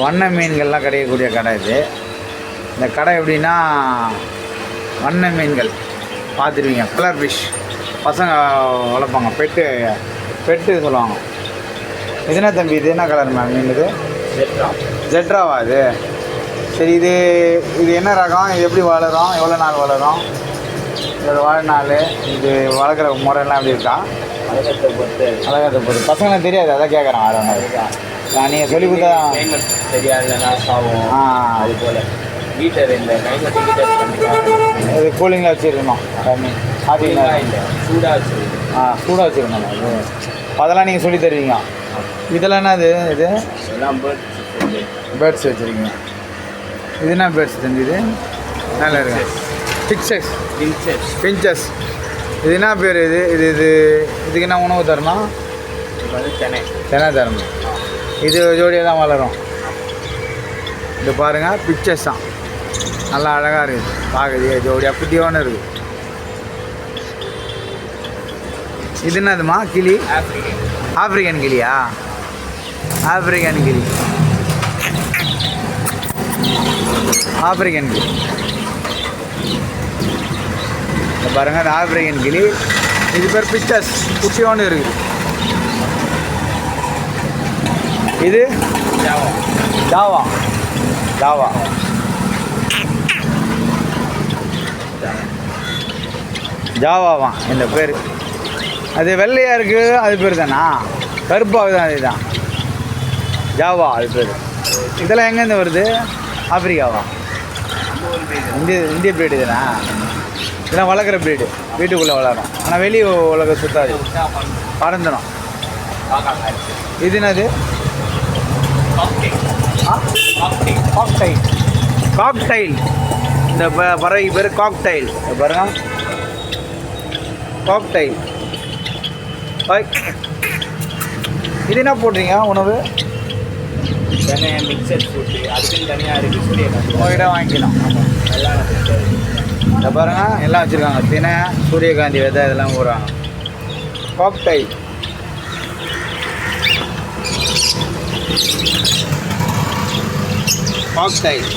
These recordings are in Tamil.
வண்ண மீன்கள்லாம் கிடைக்கக்கூடிய கடை இது. இந்த கடை எப்படின்னா வண்ண மீன்கள். பார்த்துருவீங்க கலர் ஃபிஷ் பசங்க வளர்ப்பாங்க பெட்டு பெட்டு சொல்லுவாங்க. இது என்ன தம்பி இது என்ன கலர் மேம் மீன் இது? ஜெட்ராவா இது? சரி இது இது என்ன ரகம்? இது எப்படி வளரும்? எவ்வளோ நாள் வளரும்? இதோட வாழ்நாள் இது வளர்க்குற முறையெல்லாம் எப்படி இருக்கா? அழகத்தை பொறுத்து. அழகாக போகுது பசங்களுக்கு தெரியாது அதான் கேட்குறேன் நான் நீங்கள் சொல்லி கொடுத்தா கிளைமேட் சரியா இல்லைன்னா சாவும். ஆ. அது போல ஹீட்டர் இல்லை கிளைமேட் ஹீட்டர் இது கூலிங்கில் வச்சுருக்கணும்? தண்ணி. இல்லை. சூடாக வச்சு ஆ சூடாக வச்சுருக்கணும்? அதெல்லாம் நீங்கள் சொல்லி தருவீங்க இதெல்லாம் என்ன இது? இது எல்லாம் பேர்ட் பேர்ட்ஸ் வச்சுருக்கீங்க. இது என்ன பேர்ட்ஸ் இது? நல்லா இருக்கு. பிக்சஸ் பிஞ்சஸ் இது என்ன பேர் இது? இது இது இதுக்கு என்ன உணவு தரணும்? சென்னை. தினை தரணும். இது ஜோடியாக தான் வளரும். இது பாருங்கள் பிக்சர்ஸ் தான். நல்லா அழகாக இருக்குது. பார்க்குது ஜோடியாக குட்டியோன்னு இருக்குது. இது என்னதுமா கிளி? ஆப்பிரிக்கன் கிளியா? ஆப்பிரிக்கன் கிளி. ஆப்பிரிக்கன் கிளி. பாருங்கள் பாருங்க அது ஆப்பிரிக்கன் கிளி. இது பேர் பிக்சர்ஸ் குட்டியோன்னு இருக்குது. இது? ஜாவா ஜாவா ஜாவா ஜாவாவா இந்த பேர். அது வெள்ளையாக இருக்குது அது பேர் தானா? கருப்பாக தான். அதுதான் ஜாவா அது பேர். இதெல்லாம் எங்கேருந்து வருது? ஆப்பிரிக்காவா இந்திய இந்திய பிரீடு தானா? இதெல்லாம் வளர்க்குற பிரீடு வீட்டுக்குள்ளே வளரும். ஆனால் வெளியே உலக சுத்தாது. பறந்துடும் இது என்னது? காக்டைல் காக்டைல் இந்த பறவை பேர் காக்டைல் பாருங்க. காக்டைல். இது என்ன போடுறீங்க உணவு? சென்னை மிக்சர் ஃபுட்டு அதுக்குன்னு தனியாக இருக்குது உங்ககிட்ட வாங்கிக்கலாம் எல்லாம் நமக்கு இந்த பாருங்க எல்லாம் வச்சுருக்காங்க. தினை சூரியகாந்தி விதை இதெல்லாம் போடுறாங்க. Cockatiel cockatiel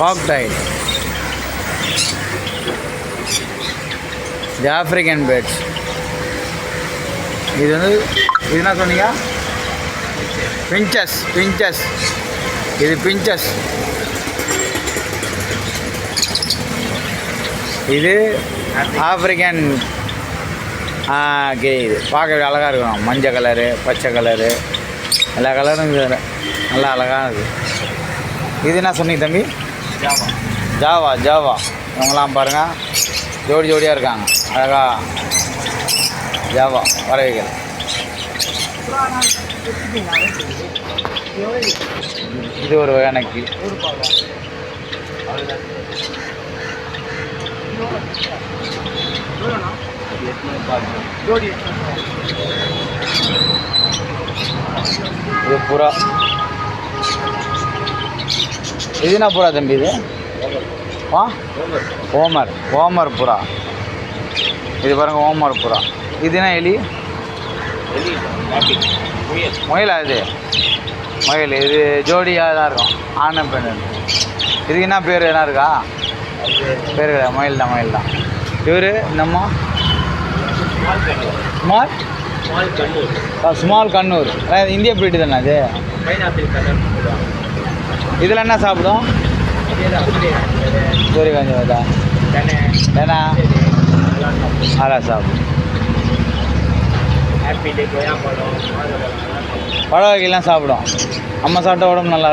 cockatiel the African birds இது வந்து இது என்ன சொன்னீங்க? பிஞ்சஸ் பிஞ்சஸ் இது பிஞ்சஸ் இது ஆப்பிரிக்கன் கே இது. பார்க்கவே அழகாக இருக்கும். மஞ்சள் கலரு பச்சை கலரு. எல்லா கலரும் இது நல்லா அழகாக இருக்குது இது என்ன சொன்னீங்க தம்பி? ஜாவா ஜாவா ஜாவா இவங்களாம் பாருங்கள் ஜோடி ஜோடியாக இருக்காங்க. அழகா. ஜாவா பறவைகள் இது ஒரு வகையான கீழ் இது புறா. இது என்ன புறா தம்பி இது? ஆ? ஓமர். ஓமர் புறா. இது பாருங்க ஓமர் புறா. இது என்ன எலி? முயலா இது? முயல். இது ஜோடியாக தான் இருக்கும். ஆணும் பெண்ணு இதுக்கு என்ன பேர்? என்ன இருக்கா? பேர் கிடையாது முயல் தான் முயல் தான். இவர் இந்தம்மா ஸ்மால் ஸ்மால் கண்ணூர். இந்திய பிரீடு தானே அது? இதில் என்ன சாப்பிடும்? சூரியகாந்தி வதா சென்னை ஏன்னா எல்லாம் சாப்பிடும் பழ வகையெல்லாம் சாப்பிடும். அம்மா சாப்பிட்டா உடம்பு நல்லா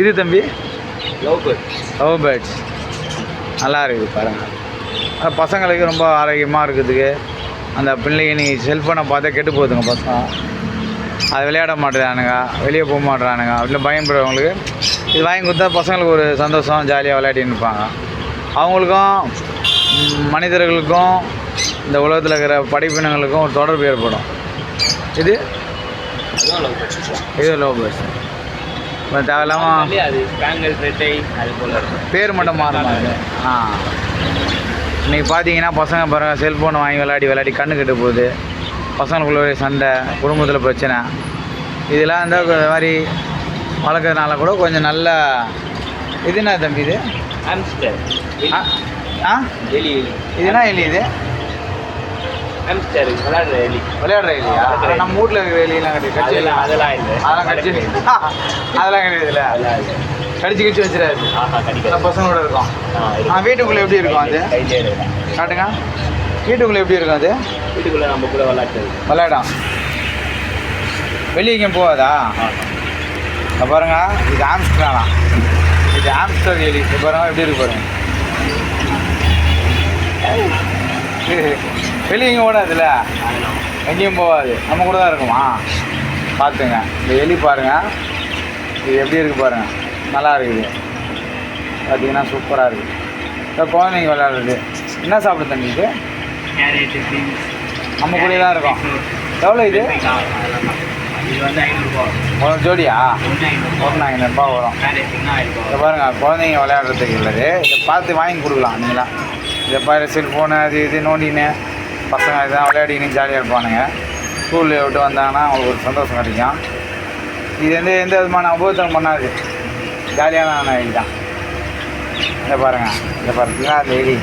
இது தம்பி? லவ் பேர்ட் லவ் பேர்ட்ஸ் நல்லா இருக்குது பாருங்கள் பசங்களுக்கு ரொம்ப ஆரோக்கியமாக இருக்குதுக்கு அந்த பிள்ளைங்க நீங்கள் செல்ஃபோனை பார்த்தா கெட்டு போகுதுங்க பசங்க. அது விளையாட மாட்டேறானுங்க. வெளியே போக மாட்டேறானுங்க. அப்படின்னு பயன்படுறவங்களுக்கு இது வாங்கி கொடுத்தா பசங்களுக்கு ஒரு சந்தோஷம் ஜாலியாக விளையாடின்னு இருப்பாங்க. அவங்களுக்கும் மனிதர்களுக்கும் இந்த உலகத்தில் இருக்கிற படைப்பினங்களுக்கும் ஒரு தொடர்பு ஏற்படும். இது? இது லோ பஸ் தேவையில்லாமல் பேர் மட்டும் மாறுமா ஆ. இன்றைக்கி பார்த்தீங்கன்னா பசங்க பாருங்கள் செல்ஃபோன் வாங்கி விளையாடி விளையாடி கண்ணு கெட்டு போகுது. பசங்களுக்குள்ள சண்டை குடும்பத்தில் பிரச்சனை. இதெல்லாம் இந்த மாதிரி வளர்க்குறதுனால கூட கொஞ்சம் நல்ல இது என்ன தம்பி இது? ஹாம்ஸ்டர் ஆ ஆ? எலி. எலி இது என்ன எலி இது? ஹாம்ஸ்டர் விளையாடுற எலி. விளையாடுற எலியா? ஆனா நம்ம வீட்டில் இருக்கிற எலியெல்லாம் கிடையாது. கடிச்சு அதெல்லாம் இல்லை. அதெல்லாம் அதெல்லாம் அதெல்லாம் இல்லை. கடிச்சு கடிச்சு வச்சிடாது. பசங்களோட இருக்கும். வீட்டுக்குள்ளே எப்படி இருக்கும் அது? காட்டுங்க. வீட்டுக்குள்ளே எப்படி இருக்கும் அது? வீட்டுக்குள்ள நம்ம கூட விளையாட்டுறது விளையாடும் வெளியே எங்கேயும் போகாதா? பாருங்க இது ஆம்ஸ்டரானா இது ஆம்ஸ்டர் எலி பாருங்க எப்படி இருக்கு பாருங்க. வெளியே எங்கேயும் ஓடாதுல்ல? எங்கேயும் போகாது. நம்ம கூட தான் இருக்குமா? பார்த்துங்க. இந்த எலி பாருங்க. இது எப்படி இருக்கு பாருங்க. நல்லா இருக்குது. பார்த்தீங்கன்னா சூப்பராக இருக்குது இந்த குழந்தைங்க விளையாடுறது. என்ன சாப்பிடுது தம்பி இது கேரட் பீன்ஸ் நம்ம கூட தான் இருக்கும். எவ்வளோ இது? இது வந்து ஒரு ஜோடியா? ஒன்று ஐநூறுபா. வரும். இதை பாருங்க குழந்தைங்க விளையாடுறதுக்கு இல்லது இதை பார்த்து வாங்கி கொடுக்கலாம் நீங்களா. இதை பாரு செல்ஃபோனு அது இது நோண்டின்னு. பசங்க இதான் விளையாடின்னு ஜாலியாக இருப்பானுங்க. ஸ்கூலில் விட்டு வந்தாங்கன்னா அவங்களுக்கு ஒரு சந்தோஷம் கிடைக்கும். இது வந்து எந்த விதமான உபயோகம் பண்ணாது. ஜாலியான எலி தான். இதை பாருங்க இதை பார்த்தீங்கன்னா அந்த எலி.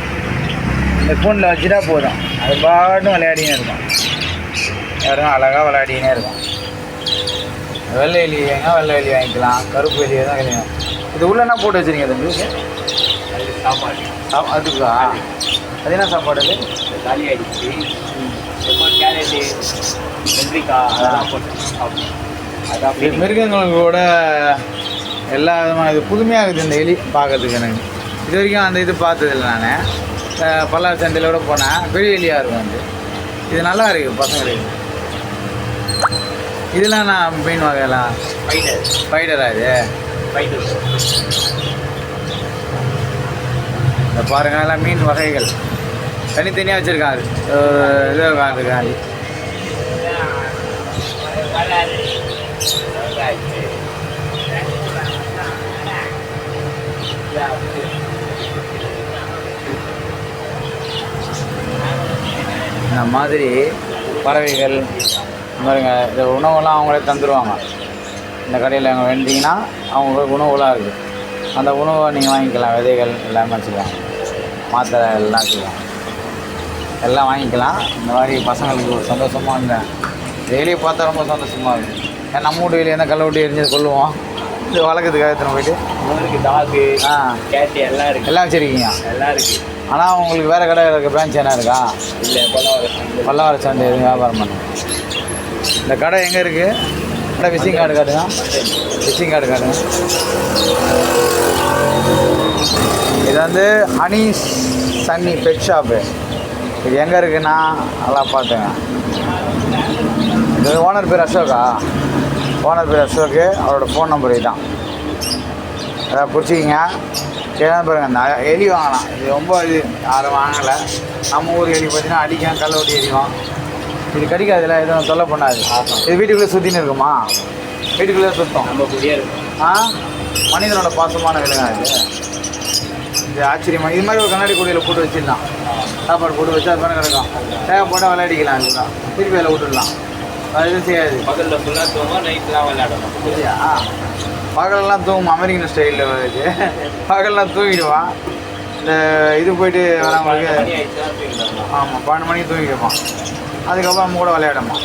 ஃபோனில் வச்சுட்டா போதும். அது பாட்டும் விளையாடினே இருக்கும் யாரும் அழகாக விளையாடினே இருக்கும் வெள்ளை எலி வேங்க வெள்ளை எலி வாங்கிக்கலாம். கருப்பு எலி தான் கிடைக்கும் இது உள்ள என்ன போட்டு வச்சுருங்க தம்பி? அது சாப்பாடு. சாப் அதுக்கா அது என்ன சாப்பாடு அது? காலி ஆயிடுச்சு இப்போ கேரட்டு வெள்ளரிக்காய் அதெல்லாம் போட்டு சாப்பிடுவோம் அதான் இது மிருகங்களோட எல்லா விதமான இது புதுமையாக இருக்குது இந்த எலி பார்க்கறதுக்கு எனக்கு. இது வரைக்கும் அந்த இது பார்த்ததில்ல நான். பல்லார் கூட போனேன் பெரிய எலியாக இருக்கும் அது இது நல்லா இருக்குது பசங்களுக்கு. இதெல்லாம் நான் மீன் வகையெல்லாம் ஸ்பைடரா இது? இந்த பாருங்க எல்லாம் மீன் வகைகள். தனித்தனியாக வச்சுருக்காங்க இது உட்காந்துருக்காங்க இந்த மாதிரி பறவைகள் பாருங்க இந்த உணவெல்லாம் அவங்களே தந்துடுவாங்க இந்த கடையில் அங்கே வெந்தீங்கன்னா அவங்களுக்கு உணவுலாம் இருக்குது அந்த உணவை நீங்கள் வாங்கிக்கலாம் விதைகள் எல்லாமே வச்சுக்கலாம். மாத்திரை எல்லாம் வச்சுக்கலாம். எல்லாம் வாங்கிக்கலாம். இந்த மாதிரி பசங்களுக்கு ஒரு சந்தோஷமாக இந்த டெய்லியை பார்த்தா ரொம்ப சந்தோஷமாக இருக்குது ஏன்னா நம்ம வீட்டு வெளியே என்ன கல்லை விட்டு எரிஞ்சது கொள்ளுவோம் இது வளர்க்குறதுக்காக எத்தனை போயிட்டு? இருக்கு டாகு ஆ. கேட்டு எல்லாம் இருக்கு. எல்லாம் வச்சுருக்கீங்க. எல்லாம் இருக்கு. ஆனால் உங்களுக்கு வேறு கடை இருக்க பிரான்ச் என்ன இருக்கா? இல்லை கொல்லம் பல்லாவர சந்தை எதுவும் வியாபாரம் பண்ணுங்க இந்த கடை எங்கே இருக்குது கடை விசிங் கார்டு காட்டுங்க. விசிங் கார்டு காட்டுங்க. இது வந்து ஹனி சன்னி பெட் ஷாப்பு இது எங்கே இருக்குன்னா நல்லா பார்த்துங்க. இது ஓனர் பேர் அசோகா. ஓனர் பேர் அசோக்கு அவரோட ஃபோன் நம்பர் இதுதான். அதை பிடிச்சிக்கிங்க கேட்டா பாருங்க இந்த எலி வாங்கலாம். இது ரொம்ப இது யாரும் வாங்கலை. நம்ம ஊர் எலி பார்த்தீங்கன்னா அடிக்கும் கல்ல ஒட்டி எரியும் இது கடிக்காதுல எதுவும் தொல்லை பண்ணாது. இது வீட்டுக்குள்ளே சுற்றின்னு இருக்குமா? வீட்டுக்குள்ளே சுத்தம். நம்ம கூடயே இருக்கும் ஆ? மனிதனோட பாசமான விலங்கா இது? இது ஆச்சரியமா இது மாதிரி ஒரு கண்ணாடி கூடையில் போட்டு வச்சிடலாம். சாப்பாடு போட்டு வச்சா அது மாதிரி கிடக்கும் தேவைப்பட்டால் விளையாடிக்கலாம் இதுதான் திருப்பி அதில் விட்டுடலாம். அது எதுவும் செய்யாது. பகலில் ஃபுல்லாக தூங்கும் நைட்லாம் விளையாடணும். இல்லையா பகலெல்லாம் தூங்கும் அமெரிக்கன் ஸ்டைலில் வருது. பகலெல்லாம் தூங்கிடுவான். இந்த இது போயிட்டு வரவங்களுக்கு ஆமாம் பன்னெண்டு மணிக்கு தூங்கிடுவான் அதுக்கப்புறம் நம்ம கூட விளையாடமா.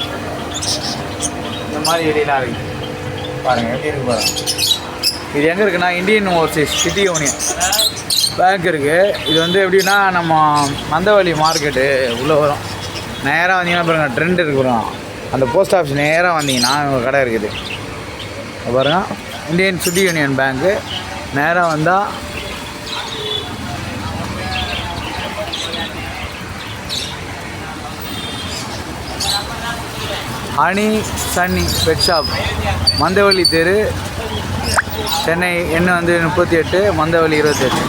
இந்த மாதிரி வெளியெல்லாம் இருக்கு பாருங்கள் எப்படி இருக்கு பாருங்க. இது எங்கே இருக்குன்னா Indian Overseas City Union Bank இருக்குது இது வந்து எப்படின்னா நம்ம மந்தவழி மார்க்கெட்டு உள்ளே வரும். நேராக வந்தீங்கன்னா பாருங்கள் ட்ரெண்ட் இருக்கிறோம் அந்த போஸ்ட் ஆஃபீஸ் நேராக வந்தீங்கன்னா கடை இருக்குது. பாருங்கள் இந்தியன் சிட்டி யூனியன் பேங்க்கு நேராக வந்தால் அனி சன்னி பெட் ஷாப் மந்தவள்ளி தெரு. சென்னை எண்ணு வந்து முப்பத்தி எட்டு மந்தவள்ளி இருபத்தெட்டு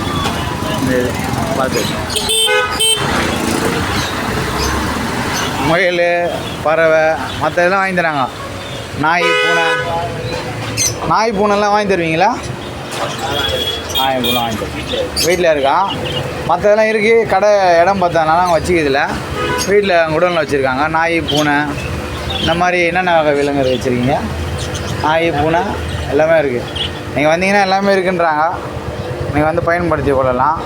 இந்த இது பார்த்து. முயல் பறவை மற்ற இதெல்லாம் வாங்கி தராங்க. நாய் பூனை. நாய் பூனைலாம் வாங்கி தருவீங்களா? நாய் பூனை வாங்கி தருவேன் வீட்டில் இருக்கா? மற்றதெல்லாம் இருக்குது கடை இடம் பார்த்ததுனால அவங்க வச்சுக்கிறதில்ல. வீட்டில் குடோனில் வச்சுருக்காங்க. நாய் பூனை இந்த மாதிரி என்னென்ன வகை விலங்குகள் வச்சுருக்கீங்க? நாய் பூனை எல்லாமே இருக்குது நீங்கள் வந்தீங்கன்னா எல்லாமே இருக்குன்றாங்க. நீங்கள் வந்து பயன்படுத்தி கொள்ளலாம்.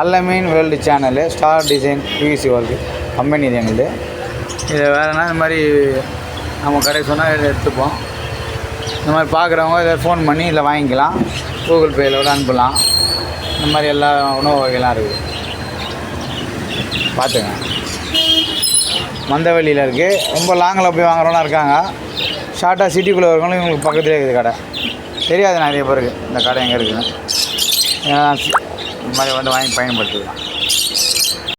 Allameen world channel star design PVC work company இது எங்களுது. இது வேறுனா இந்த மாதிரி நம்ம கடை சொன்னால் எடுத்துப்போம். இந்த மாதிரி பார்க்குறவங்க இதை ஃபோன் பண்ணி இதில் வாங்கிக்கலாம். கூகுள் பேயில் கூட அனுப்பலாம். இந்த மாதிரி எல்லா உணவு வகைலாம் இருக்குது. பார்த்துங்க. மந்தவெளியில் இருக்குது ரொம்ப லாங்கில் போய் வாங்குறவங்களாம் இருக்காங்க. ஷார்ட்டாக சிட்டிக்குள்ளே இருக்கவங்களும் இவங்களுக்கு பக்கத்துலேயே இருக்குது கடை. தெரியாது நிறைய பேருக்கு. இந்த கடை எங்கே இருக்குதுன்னு இந்த மாதிரி வந்து வாங்கி பயன்படுத்திக்கலாம்.